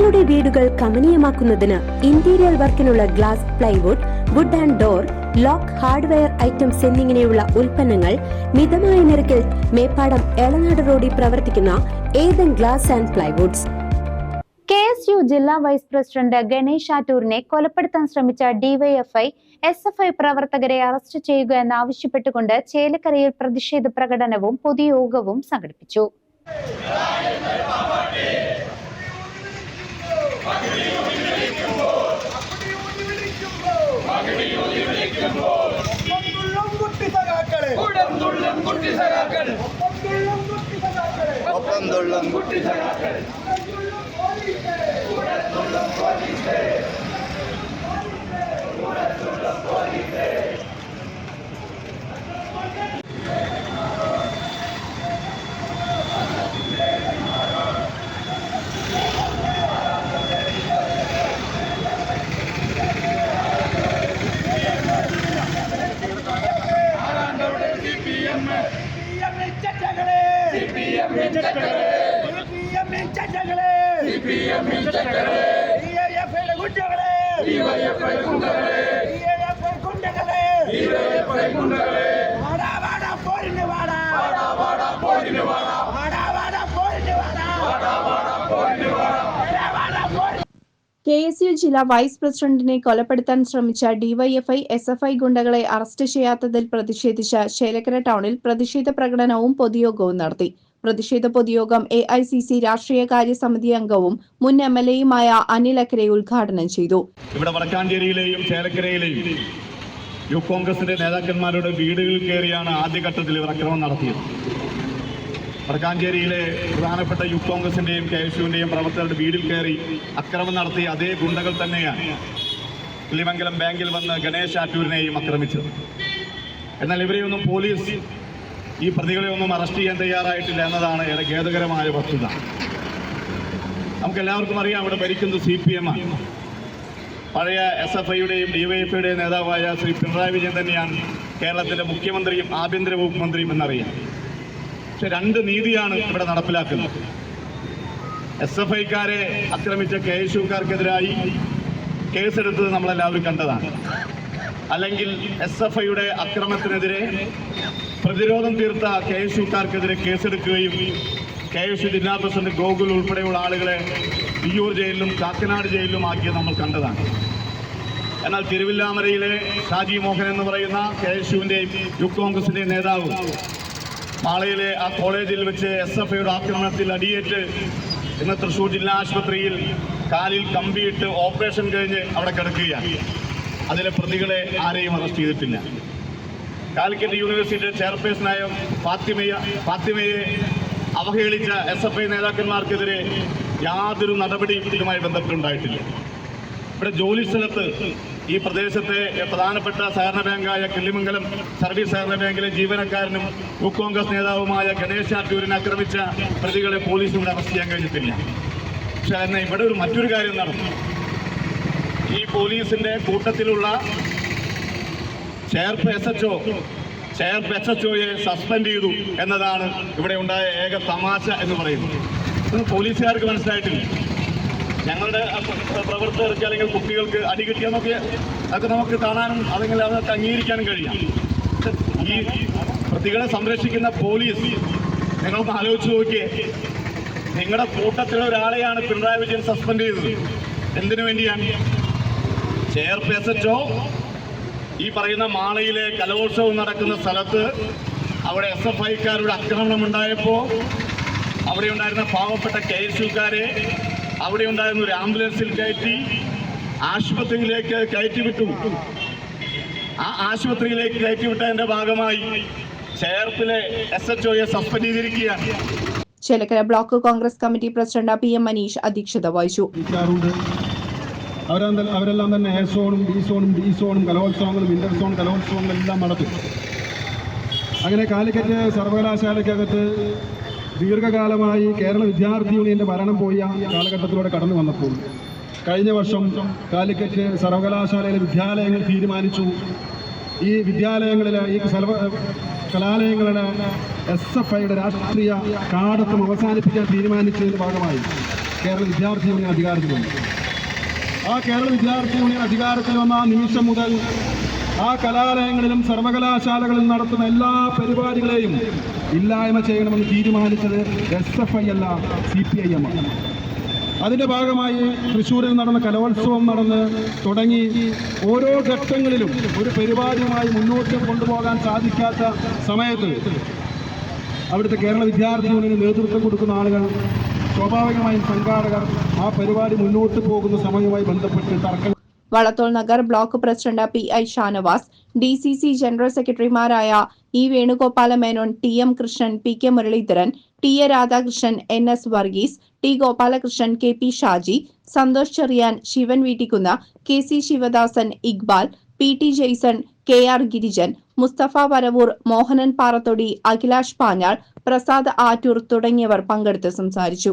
നിങ്ങളുടെ വീടുകൾ കമനീയമാക്കുന്നതിന് interior വർക്കിനുള്ള glass plywood wood and door lock hardware items എന്നിങ്ങനെയുള്ള ഉൽപ്പന്നങ്ങൾ മിതമായ നിരക്കിൽ മേപ്പാടം എളനാട് റോഡിൽ പ്രവർത്തിക്കുന്ന Ethan glass and plywoods. K S U ജില്ലാ വൈസ് പ്രസിഡന്റ് ഗണേഷ് ആറ്റൂരിനെ കൊലപ്പെടുത്താൻ ശ്രമിച്ച ഡിവൈഎഫ്ഐ എസ് എഫ് ഐ പ്രവർത്തകരെ അറസ്റ്റ് ചെയ്യുക എന്നാവശ്യപ്പെട്ടുകൊണ്ട് ചേലക്കരയിൽ പ്രതിഷേധ പ്രകടനവും പൊതുയോഗവും സംഘടിപ്പിച്ചു. ഒപ്പം തുള്ളും കുട്ടി സഖാക്കൾ കെ എസ് യു ജില്ലാ വൈസ് പ്രസിഡന്റിനെ കൊലപ്പെടുത്താൻ ശ്രമിച്ച ഡിവൈഎഫ്ഐ എസ് എഫ് ഐ ഗുണ്ടകളെ അറസ്റ്റ് ചെയ്യാത്തതിൽ പ്രതിഷേധിച്ച ശേലക്കര ടൗണിൽ പ്രതിഷേധ പ്രകടനവും പൊതുയോഗവും നടത്തി. പ്രതിഷേധ പൊതുയോഗം എ ഐ സി സി രാഷ്ട്രീയകാര്യ സമിതി അംഗവും മുൻ എം എൽ എയുമായ അനിൽ അക്കരെ ഉദ്ഘാടനം ചെയ്തു. ഇവിടെ വടക്കാഞ്ചേരിയിലെയും ചേലക്കരയിലെയും യൂത്ത് കോൺഗ്രസിന്റെ നേതാക്കന്മാരുടെ വീടുകളിൽ കയറിയാണ് ആദ്യഘട്ടത്തിൽ ഇവർ അക്രമം നടത്തിയത്. വടക്കാഞ്ചേരിയിലെ പ്രധാനപ്പെട്ട യൂത്ത് കോൺഗ്രസിന്റെയും കെ എസ് യുവിന്റെയും പ്രവർത്തകരുടെ വീടിൽ കയറി അക്രമം നടത്തിയ അതേ ഗുണ്ടകൾ തന്നെയാണ് കിളിമംഗലം ബാങ്കിൽ വന്ന് ഗണേശ് ആറ്റൂരിനെയും ആക്രമിച്ചത്. എന്നാൽ ഇവരെയൊന്നും പോലീസ് ഈ പ്രതികളെ ഒന്നും അറസ്റ്റ് ചെയ്യാൻ തയ്യാറായിട്ടില്ല എന്നതാണ് ഏറെ ഖേദകരമായ വസ്തുത. നമുക്ക് എല്ലാവർക്കും അറിയാം ഇവിടെ ഭരിക്കുന്നത് സി പി എം ആണ്. പഴയ എസ് എഫ് ഐയുടെയും ഡിവൈഎഫ്ഐയുടെയും നേതാവായ ശ്രീ പിണറായി വിജയൻ തന്നെയാണ് കേരളത്തിലെ മുഖ്യമന്ത്രിയും ആഭ്യന്തര വകുപ്പ് മന്ത്രിയും എന്നറിയാം. പക്ഷെ രണ്ട് നീതിയാണ് ഇവിടെ നടപ്പിലാക്കുന്നത്. എസ് എഫ് ഐക്കാരെ ആക്രമിച്ച കെ എസ് കേസെടുത്തത് നമ്മളെല്ലാവരും കണ്ടതാണ്. അല്ലെങ്കിൽ എസ് എഫ് ഐയുടെ അക്രമത്തിനെതിരെ പ്രതിരോധം തീർത്ത കെ എസ് യുക്കാർക്കെതിരെ കേസെടുക്കുകയും കെ എസ് യു ജില്ലാ പ്രസിഡന്റ് ഗോകുൽ ഉൾപ്പെടെയുള്ള ആളുകളെ തിയ്യൂർ ജയിലിലും കാക്കനാട് ജയിലിലും ആക്കിയത് നമ്മൾ കണ്ടതാണ്. എന്നാൽ തിരുവില്ലാമലയിലെ ഷാജി മോഹൻ എന്ന് പറയുന്ന കെ എസ് യുവിന്റെയും യൂത്ത് കോൺഗ്രസിന്റെയും നേതാവ് മാളയിലെ ആ കോളേജിൽ വെച്ച് എസ് എഫ് ഐയുടെ ആക്രമണത്തിൽ അടിയേറ്റ് ഇന്ന് തൃശ്ശൂർ ജില്ലാ ആശുപത്രിയിൽ കാലിൽ കമ്പിയിട്ട് ഓപ്പറേഷൻ കഴിഞ്ഞ് അവിടെ കിടക്കുകയാണ്. അതിലെ പ്രതികളെ ആരെയും അറസ്റ്റ് ചെയ്തിട്ടില്ല. കാലിക്കറ്റ് യൂണിവേഴ്സിറ്റിയുടെ ചെയർപേഴ്സണായ ഫാത്തിമയ ഫാത്തിമയെ അവഹേളിച്ച എസ് എഫ് ഐ നേതാക്കന്മാർക്കെതിരെ യാതൊരു നടപടിയും ഇതുമായി ബന്ധപ്പെട്ടുണ്ടായിട്ടില്ല. ഇവിടെ ജോലി സ്ഥലത്ത് ഈ പ്രദേശത്തെ പ്രധാനപ്പെട്ട സഹകരണ ബാങ്കായ കിള്ളിമംഗലം സർവീസ് സഹകരണ ബാങ്കിലെ ജീവനക്കാരനും യൂത്ത് കോൺഗ്രസ് നേതാവുമായ ഗണേശ് ആറ്റൂരിനെ ആക്രമിച്ച പ്രതികളെ പോലീസ് ഇവിടെ അറസ്റ്റ് ചെയ്യാൻ കഴിഞ്ഞിട്ടില്ല. പക്ഷെ എന്നാൽ ഇവിടെ ഒരു മറ്റൊരു കാര്യം നടന്നു. ഈ പോലീസിന്റെ കൂട്ടത്തിലുള്ള എച്ച് ഒയെ സസ്പെൻഡ് ചെയ്തു എന്നതാണ് ഇവിടെ ഉണ്ടായ ഏക തമാശ എന്ന് പറയുന്നത്. ഇത് പോലീസുകാർക്ക് മനസ്സിലായിട്ടില്ല. ഞങ്ങളുടെ പ്രവർത്തകർക്ക് അല്ലെങ്കിൽ കുട്ടികൾക്ക് അടി കിട്ടിയെന്നൊക്കെ അതൊക്കെ നമുക്ക് കാണാനും അല്ലെങ്കിൽ അതൊക്കെ അംഗീകരിക്കാനും കഴിയാം. ഈ പ്രതികളെ സംരക്ഷിക്കുന്ന പോലീസ് നിങ്ങളൊന്ന് ആലോചിച്ച് നോക്കിയേ. നിങ്ങളുടെ കൂട്ടത്തിലെ ഒരാളെയാണ് പിണറായി വിജയൻ സസ്പെൻഡ് ചെയ്തത്. എന്തിനു വേണ്ടിയാണ്? ചെയർ എസ് എച്ച് ഈ പറയുന്ന മാളയിലെ കലോത്സവം നടക്കുന്ന സ്ഥലത്ത് അവിടെ എസ് എഫ് ഐക്കാരുടെ ആക്രമണം ഉണ്ടായപ്പോൾ അവിടെ ഉണ്ടായിരുന്ന പാവപ്പെട്ട കെ എസ് യുക്കാരെ അവിടെ ഉണ്ടായിരുന്ന ഒരു ആംബുലൻസിൽ കയറ്റി ആശുപത്രിയിലേക്ക് കയറ്റി വിട്ടു ആ ആശുപത്രിയിലേക്ക് കയറ്റി വിട്ടതിന്റെ ഭാഗമായി ചേർപ്പിലെ എസ് എച്ച് ഒയെ സസ്പെൻഡ് ചെയ്തിരിക്കുകയാണ്. Chelakkara block Congress committee president P M Maneesh അധ്യക്ഷത വഹിച്ചു. ഇരിക്കാറുണ്ട് അവരെല്ലാം തന്നെ എ സോണും ബി സോണും ഡി സോണും കലോത്സവങ്ങളും ഇന്റർ സോൺ കലോത്സവങ്ങളും എല്ലാം നടത്തും. അങ്ങനെ കാലിക്കറ്റ് സർവകലാശാലയ്ക്കകത്ത് ദീർഘകാലമായി കേരള വിദ്യാർത്ഥി യൂണിയന്റെ ഭരണം പോയ കാലഘട്ടത്തിലൂടെ കടന്നു വന്നപ്പോൾ കഴിഞ്ഞ വർഷം കാലിക്കറ്റ് സർവകലാശാലയിലെ വിദ്യാലയങ്ങൾ തീരുമാനിച്ചു. ഈ വിദ്യാലയങ്ങളിലെ ഈ സർവ കലാലയങ്ങളുടെ എസ് എഫ് ഐയുടെ രാഷ്ട്രീയ കാടത്വം അവസാനിപ്പിക്കാൻ തീരുമാനിച്ചതിന്റെ ഭാഗമായി കേരള വിദ്യാർത്ഥി യൂണിയൻ അധികാരത്തിൽ വന്നു ആ കേരള വിദ്യാർത്ഥി യൂണിയൻ അധികാരത്തിൽ വന്ന ആ നിമിഷം മുതൽ ആ കലാലയങ്ങളിലും സർവകലാശാലകളിലും നടത്തുന്ന എല്ലാ പരിപാടികളെയും ഇല്ലായ്മ ചെയ്യണമെന്ന് തീരുമാനിച്ചത് എസ് എഫ് ഐ അല്ല സി പി ഐ എം അതിന്റെ ഭാഗമായി തൃശ്ശൂരിൽ നടന്ന കലോത്സവം നടന്ന് തുടങ്ങി ഓരോ ഘട്ടങ്ങളിലും ഒരു പരിപാടിയുമായി മുന്നോട്ട് കൊണ്ടുപോകാൻ സാധിക്കാത്ത സമയത്ത് അവിടുത്തെ കേരള വിദ്യാർത്ഥി യൂണിയന് നേതൃത്വം കൊടുക്കുന്ന ആളുകൾ സ്വാഭാവികമായും സംഘാടകർ ആ പരിപാടി മുന്നോട്ട് പോകുന്ന സമയവുമായി ബന്ധപ്പെട്ട് തർക്കം Vallathol Nagar block president P I Shanavas D C C general സെക്രട്ടറിമാരായ E Venugopala Menon T M Krishnan P K Muraleedharan T A Radhakrishnan N S Varghese T Gopalakrishnan K P Shaji Santhosh Cheriyan Sivan Veettikkunnu K C Sivadasan Iqbal P T Jaison K R Girijan Musthafa Varavoor Mohanan Parathodi Akhilash Panjal Prasad Attoor തുടങ്ങിയവർ പങ്കെടുത്ത് സംസാരിച്ചു.